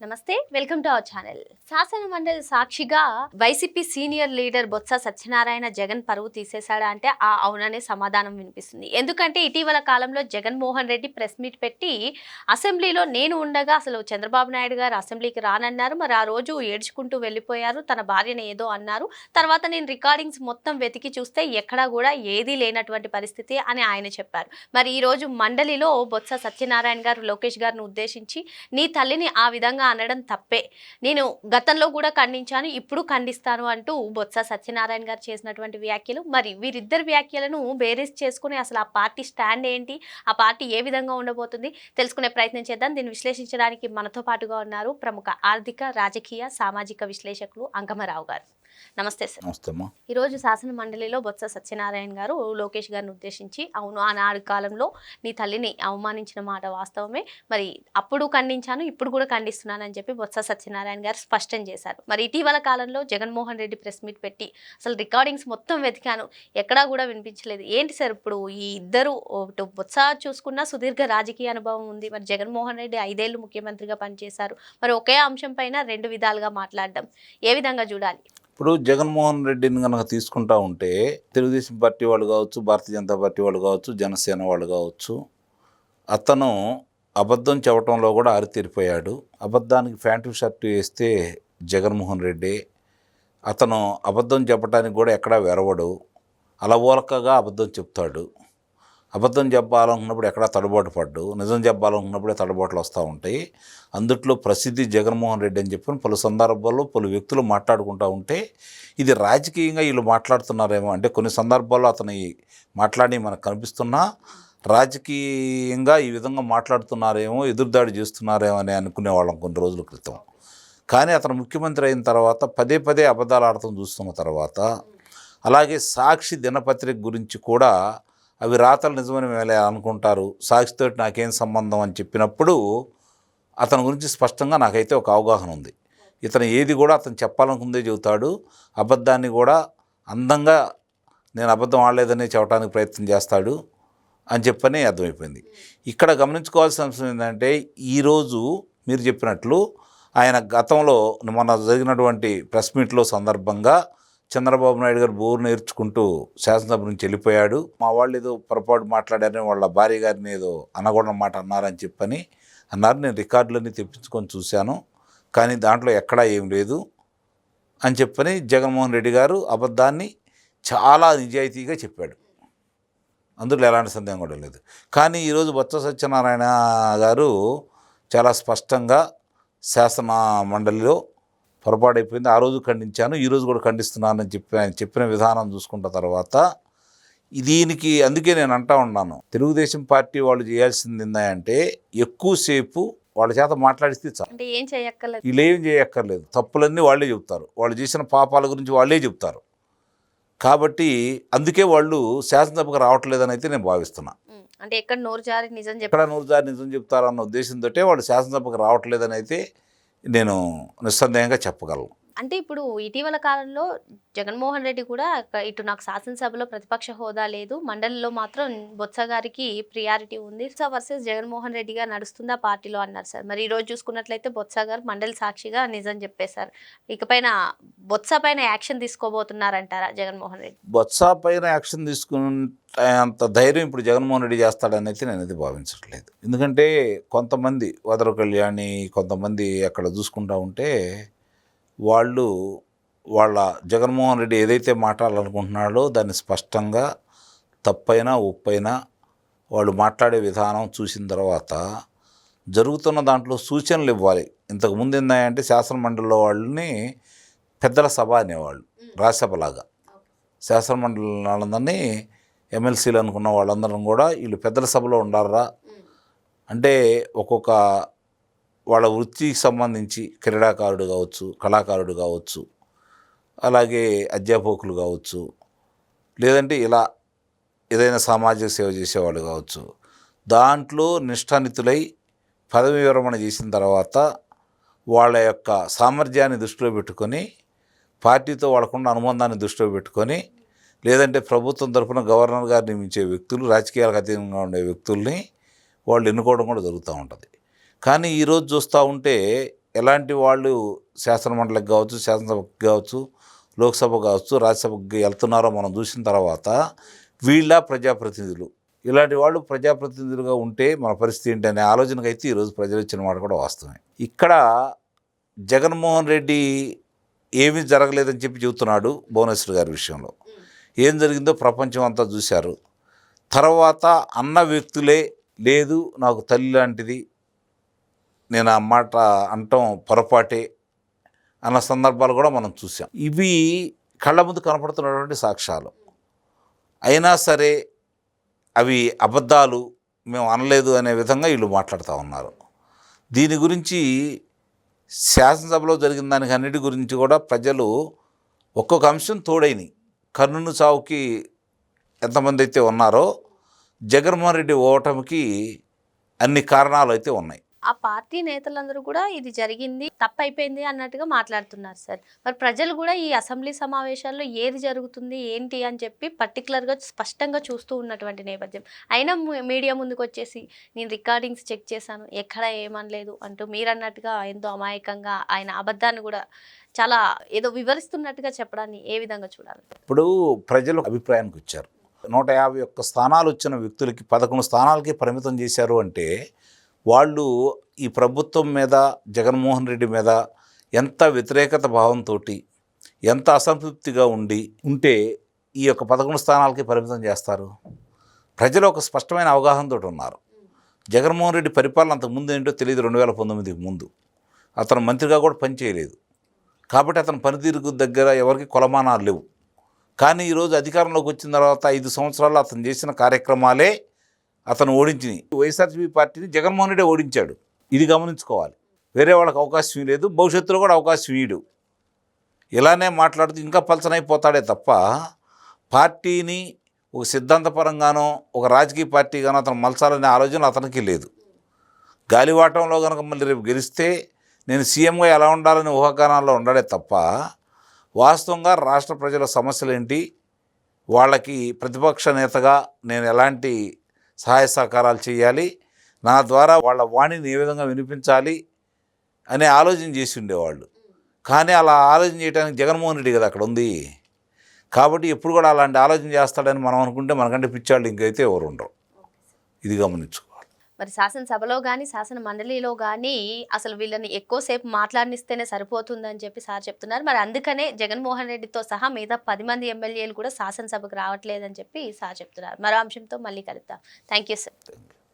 నమస్తే welcome to our channel. శాసన మండలి సాక్షిగా YCP senior leader Botsa Satyanarayana Jagan పరువు తీసేశాడా అంటే ఆ అవుననే సమాధానం వినిపిస్తుంది. ఎందుకంటే ఇటీవల కాలంలో జగన్మోహన్ రెడ్డి ప్రెస్ మీట్ పెట్టి అసెంబ్లీలో నేను ఉండగా అసలు చంద్రబాబు నాయుడు గారు అసెంబ్లీకి రానన్నారు. మరి ఆ రోజు ఏడ్చుకుంటూ వెళ్ళిపోయారు. తన భార్యను ఏదో అన్నారు. తర్వాత నేను రికార్డింగ్స్ మొత్తం వెతికి చూస్తే ఎక్కడా కూడా ఏదీ లేనటువంటి పరిస్థితి అని ఆయన చెప్పారు. మరి ఈ రోజు మండలిలో బొత్స సత్యనారాయణ గారు లోకేష్ గారిని ఉద్దేశించి నీ తల్లిని ఆ విధంగా అనడం తప్పే. నేను గతంలో కూడా ఖండించాను ఇప్పుడు ఖండిస్తాను అంటూ బొత్స సత్యనారాయణ గారు చేసినటువంటి వ్యాఖ్యలు. మరి వీరిద్దరు వ్యాఖ్యలను బేరీస్ చేసుకుని అసలు ఆ పార్టీ స్టాండ్ ఏంటి? ఆ పార్టీ ఏ విధంగా ఉండబోతుంది? తెలుసుకునే ప్రయత్నం చేద్దాం. దీన్ని విశ్లేషించడానికి మనతో పాటుగా ఉన్నారు ప్రముఖ ఆర్థిక రాజకీయ సామాజిక విశ్లేషకులు అంకమరావు గారు. నమస్తే సార్. నమస్తే ఈరోజు శాసన మండలిలో బొత్స సత్యనారాయణ గారు లోకేష్ గారిని ఉద్దేశించి అవును ఆనాడు కాలంలో నీ తల్లిని అవమానించిన మాట వాస్తవమే. మరి అప్పుడు ఖండించాను ఇప్పుడు కూడా ఖండిస్తున్నానని చెప్పి బొత్స సత్యనారాయణ గారు స్పష్టం చేశారు. మరి ఇటీవల కాలంలో జగన్మోహన్ రెడ్డి ప్రెస్ మీట్ పెట్టి అసలు రికార్డింగ్స్ మొత్తం వెతికాను. ఎక్కడా కూడా వినిపించలేదు. ఏంటి సార్ ఇప్పుడు ఈ ఇద్దరు బొత్స చూసుకున్న సుదీర్ఘ రాజకీయ అనుభవం ఉంది. మరి జగన్మోహన్ రెడ్డి ఐదేళ్ళు ముఖ్యమంత్రిగా పనిచేశారు. మరి ఒకే అంశం పైన రెండు విధాలుగా మాట్లాడడం. ఏ విధంగా చూడాలి? ఇప్పుడు జగన్మోహన్ రెడ్డిని కనుక తీసుకుంటా ఉంటే తెలుగుదేశం పార్టీ వాళ్ళు కావచ్చు భారతీయ జనతా పార్టీ వాళ్ళు కావచ్చు జనసేన వాళ్ళు కావచ్చు అతను అబద్ధం చెప్పడంలో కూడా ఆరితేరిపోయాడు. అబద్ధానికి ప్యాంటు షర్టు వేస్తే జగన్మోహన్ రెడ్డి. అతను అబద్ధం చెప్పడానికి కూడా ఎక్కడా వెరవడు. అలవోలకగా అబద్ధం చెప్తాడు. అబద్ధం చెప్పాలనుకున్నప్పుడు ఎక్కడా తడబాటు పడ్డు. నిజం చెప్పాలనుకున్నప్పుడే తడబాట్లు వస్తూ ఉంటాయి. అందుట్లో ప్రసిద్ధి జగన్మోహన్ రెడ్డి అని చెప్పి పలు సందర్భాల్లో పలు వ్యక్తులు మాట్లాడుకుంటూ ఉంటే ఇది రాజకీయంగా వీళ్ళు మాట్లాడుతున్నారేమో. అంటే కొన్ని సందర్భాల్లో అతని మాట్లాడి మనకు కనిపిస్తున్నా రాజకీయంగా ఈ విధంగా మాట్లాడుతున్నారేమో ఎదురుదాడి చేస్తున్నారేమో అని అనుకునే వాళ్ళం కొన్ని రోజుల క్రితం. కానీ అతను ముఖ్యమంత్రి అయిన తర్వాత పదే పదే అబద్ధాలు ఆడటం చూస్తున్న తర్వాత అలాగే సాక్షి దినపత్రిక గురించి కూడా అవి రాతలు నిజమని మేలే అనుకుంటారు? సాక్షితో నాకేం సంబంధం అని చెప్పినప్పుడు అతని గురించి స్పష్టంగా నాకైతే ఒక అవగాహన ఉంది. ఇతను ఏది కూడా అతను చెప్పాలనుకుందే చెబుతాడు. అబద్ధాన్ని కూడా అందంగా నేను అబద్ధం ఆడలేదని చెప్పడానికి ప్రయత్నం చేస్తాడు అని చెప్పని అర్థమైపోయింది. ఇక్కడ గమనించుకోవాల్సిన అంశం ఏంటంటే ఈరోజు మీరు చెప్పినట్లు ఆయన గతంలో మొన్న జరిగినటువంటి ప్రెస్ మీట్లో సందర్భంగా చంద్రబాబు నాయుడు గారు బోరు నేర్చుకుంటూ శాసనసభ నుంచి వెళ్ళిపోయాడు. మా వాళ్ళు ఏదో పొరపాటు మాట్లాడారని వాళ్ళ భార్య గారిని ఏదో అనకూడని మాట అన్నారని చెప్పని అన్నారు. నేను రికార్డులన్నీ తెప్పించుకొని చూశాను. కానీ దాంట్లో ఎక్కడా ఏం లేదు అని చెప్పని జగన్మోహన్ రెడ్డి గారు అబద్ధాన్ని చాలా నిజాయితీగా చెప్పాడు. అందులో ఎలాంటి సందేహం కూడా లేదు. కానీ ఈరోజు బొత్స సత్యనారాయణ గారు చాలా స్పష్టంగా శాసన మండలిలో పొరపాటైపోయింది. ఆ రోజు ఖండించాను ఈ రోజు కూడా ఖండిస్తున్నానని చెప్పి ఆయన చెప్పిన విధానం చూసుకున్న తర్వాత దీనికి అందుకే నేను అంటా ఉన్నాను. తెలుగుదేశం పార్టీ వాళ్ళు చేయాల్సింది ఏంటంటే ఎక్కువసేపు వాళ్ళ చేత మాట్లాడిస్తే చాలు. ఏం చేయక్కర్లేదు. వీళ్ళు ఏం చేయక్కర్లేదు. తప్పులన్నీ వాళ్ళే చెబుతారు. వాళ్ళు చేసిన పాపాల గురించి వాళ్ళే చెబుతారు. కాబట్టి అందుకే వాళ్ళు శాసనసభకు రావట్లేదని అయితే నేను భావిస్తున్నా. అంటే ఎక్కడ నోరు జారి నిజం చెప్పి ఎక్కడ నూరుదారి నిజం చెప్తారన్న ఉద్దేశంతో వాళ్ళు శాసనసభకు రావట్లేదని అయితే నేను నిస్సందేహంగా చెప్పగలను. అంటే ఇప్పుడు ఇటీవల కాలంలో జగన్మోహన్ రెడ్డి కూడా ఇటు నాకు శాసనసభలో ప్రతిపక్ష హోదా లేదు మండలిలో మాత్రం బొత్స గారికి ప్రియారిటీ ఉంది. సో వర్సెస్ జగన్మోహన్ రెడ్డిగా నడుస్తుందా పార్టీలో అన్నారు సార్. మరి ఈరోజు చూసుకున్నట్లయితే బొత్స గారు మండలి సాక్షిగా నిజం చెప్పేశారు. ఇకపైన బొత్స పైన యాక్షన్ తీసుకోబోతున్నారంటారా జగన్మోహన్ రెడ్డి? బొత్స పైన యాక్షన్ తీసుకునే అంత ధైర్యం ఇప్పుడు జగన్మోహన్ రెడ్డి చేస్తాడని అయితే నేను అది భావించట్లేదు. ఎందుకంటే కొంతమంది వదర కళ్యాణి కొంతమంది అక్కడ చూసుకుంటా ఉంటే వాళ్ళు వాళ్ళ జగన్మోహన్ రెడ్డి ఏదైతే మాట్లాడాలనుకుంటున్నాడో దాన్ని స్పష్టంగా తప్పైనా ఒప్పైనా వాళ్ళు మాట్లాడే విధానం చూసిన తర్వాత జరుగుతున్న దాంట్లో సూచనలు ఇవ్వాలి. ఇంతకుముందు ఏంటంటే శాసన మండలిలో వాళ్ళని పెద్దల సభ అనేవాళ్ళు రాజ్యసభలాగా. శాసనమండలి వాళ్ళందరినీ ఎమ్మెల్సీలు అనుకున్న వాళ్ళందరం కూడా వీళ్ళు పెద్దల సభలో ఉండాలరా? అంటే ఒక్కొక్క వాళ్ళ వృత్తికి సంబంధించి క్రీడాకారుడు కావచ్చు కళాకారుడు కావచ్చు అలాగే అధ్యాపకులు కావచ్చు లేదంటే ఇలా ఏదైనా సామాజిక సేవ చేసేవాళ్ళు కావచ్చు. దాంట్లో నిష్ఠానితులై పదవి విరమణ చేసిన తర్వాత వాళ్ళ యొక్క సామర్థ్యాన్ని దృష్టిలో పెట్టుకొని పార్టీతో వాళ్ళకున్న అనుబంధాన్ని దృష్టిలో పెట్టుకొని లేదంటే ప్రభుత్వం తరఫున గవర్నర్ గారు నియమించే వ్యక్తులు రాజకీయాలకు అతీతంగా ఉండే వ్యక్తుల్ని వాళ్ళు ఎన్నుకోవడం కూడా జరుగుతూ ఉంటుంది. కానీ ఈరోజు చూస్తూ ఉంటే ఎలాంటి వాళ్ళు శాసనమండలికి కావచ్చు శాసనసభకి కావచ్చు లోక్సభ కావచ్చు రాజ్యసభకి వెళ్తున్నారో మనం చూసిన తర్వాత వీళ్ళ ప్రజాప్రతినిధులు. ఇలాంటి వాళ్ళు ప్రజాప్రతినిధులుగా ఉంటే మన పరిస్థితి ఏంటి అనే ఆలోచనకు అయితే ఈరోజు ప్రజలు ఇచ్చిన మాట కూడా వాస్తవమే. ఇక్కడ జగన్మోహన్ రెడ్డి ఏమీ జరగలేదని చెప్పి చెబుతున్నాడు భువనేశ్వర్ గారి విషయంలో. ఏం జరిగిందో ప్రపంచం అంతా చూశారు. తర్వాత అన్న వ్యక్తులే లేదు నాకు తల్లి లాంటిది నేను ఆ మాట అంటాం పొరపాటే అన్న సందర్భాలు కూడా మనం చూసాం ఇవి కళ్ళ ముందు కనపడుతున్నటువంటి సాక్ష్యాలు. అయినా సరే అవి అబద్ధాలు మేము అనలేదు అనే విధంగా వీళ్ళు మాట్లాడుతూ ఉన్నారు. దీని గురించి శాసనసభలో జరిగిన దానికి అన్నిటి గురించి కూడా ప్రజలు ఒక్కొక్క అంశం తోడైనవి. కర్ణుని చావుకి ఎంతమంది అయితే ఉన్నారో జగన్మోహన్ రెడ్డి ఓటమికి అన్ని కారణాలు అయితే ఉన్నాయి. ఆ పార్టీ నేతలందరూ కూడా ఇది జరిగింది తప్పైపోయింది అన్నట్టుగా మాట్లాడుతున్నారు సార్. మరి ప్రజలు కూడా ఈ అసెంబ్లీ సమావేశాల్లో ఏది జరుగుతుంది ఏంటి అని చెప్పి పర్టికులర్గా స్పష్టంగా చూస్తూ ఉన్నటువంటి నేపథ్యం. అయినా మీడియా ముందుకు వచ్చేసి నేను రికార్డింగ్స్ చెక్ చేశాను ఎక్కడ ఏమనలేదు అంటూ మీరన్నట్టుగా ఎంతో అమాయకంగా ఆయన అబద్ధాన్ని కూడా చాలా ఏదో వివరిస్తున్నట్టుగా చెప్పడాన్ని ఏ విధంగా చూడాలి? ఇప్పుడు ప్రజలు అభిప్రాయానికి వచ్చారు నూట యాభై ఒక్క స్థానాలు వచ్చిన వ్యక్తులకి పదకొండు స్థానాలకి పరిమితం చేశారు అంటే వాళ్ళు ఈ ప్రభుత్వం మీద జగన్మోహన్ రెడ్డి మీద ఎంత వ్యతిరేకత భావంతో ఎంత అసంతృప్తిగా ఉండి ఉంటే ఈ యొక్క పదకొండు స్థానాలకి పరిమితం చేస్తారు. ప్రజలు ఒక స్పష్టమైన అవగాహనతో ఉన్నారు. జగన్మోహన్ రెడ్డి పరిపాలన అంతకుముందు ఏంటో తెలియదు రెండు వేల పంతొమ్మిదికి ముందు. అతను మంత్రిగా కూడా పనిచేయలేదు కాబట్టి అతని పనితీరుకు దగ్గర ఎవరికి కొలమానాలు లేవు. కానీ ఈరోజు అధికారంలోకి వచ్చిన తర్వాత ఐదు సంవత్సరాలు అతను చేసిన కార్యక్రమాలే అతను ఓడించినాయి వైఎస్ఆర్సీపీ పార్టీని జగన్మోహన్ రెడ్డి ఓడించాడు. ఇది గమనించుకోవాలి. వేరే వాళ్ళకి అవకాశం లేదు భవిష్యత్తులో కూడా అవకాశం ఇయ్యడు. ఇలానే మాట్లాడుతూ ఇంకా పలచనైపోతాడే తప్ప పార్టీని ఒక సిద్ధాంతపరంగానో ఒక రాజకీయ పార్టీగానో అతను మలచాలనే ఆలోచన అతనికి లేదు. గాలివాటంలో కనుక మళ్ళీ రేపు గెలిస్తే నేను సీఎంగా ఎలా ఉండాలని ఊహాగానాల్లో ఉండాడే తప్ప వాస్తవంగా రాష్ట్ర ప్రజల సమస్యలు ఏంటి వాళ్ళకి ప్రతిపక్ష నేతగా నేను ఎలాంటి సహాయ సహకారాలు చేయాలి. నా ద్వారా వాళ్ళ వాణిని ఏ విధంగా వినిపించాలి అనే ఆలోచన చేసి ఉండేవాళ్ళు. కానీ అలా ఆలోచన చేయడానికి జగన్మోహన్ రెడ్డి కదా అక్కడ ఉంది. కాబట్టి ఎప్పుడు కూడా అలాంటి ఆలోచన చేస్తాడని మనం అనుకుంటే మనకంటే పిచ్చాళ్ళు ఇంకైతే ఎవరు ఉండరు. ఇది గమనించుకో మరి శాసనసభలో కానీ శాసన మండలిలో కానీ అసలు వీళ్ళని ఎక్కువసేపు మాట్లాడినిస్తేనే సరిపోతుందని చెప్పి సార్ చెప్తున్నారు. మరి అందుకనే జగన్మోహన్ రెడ్డితో సహా మిగతా పది మంది ఎమ్మెల్యేలు కూడా శాసనసభకు రావట్లేదని చెప్పి సార్ చెప్తున్నారు. మరో అంశంతో మళ్ళీ కలుద్దాం. Thank you sir.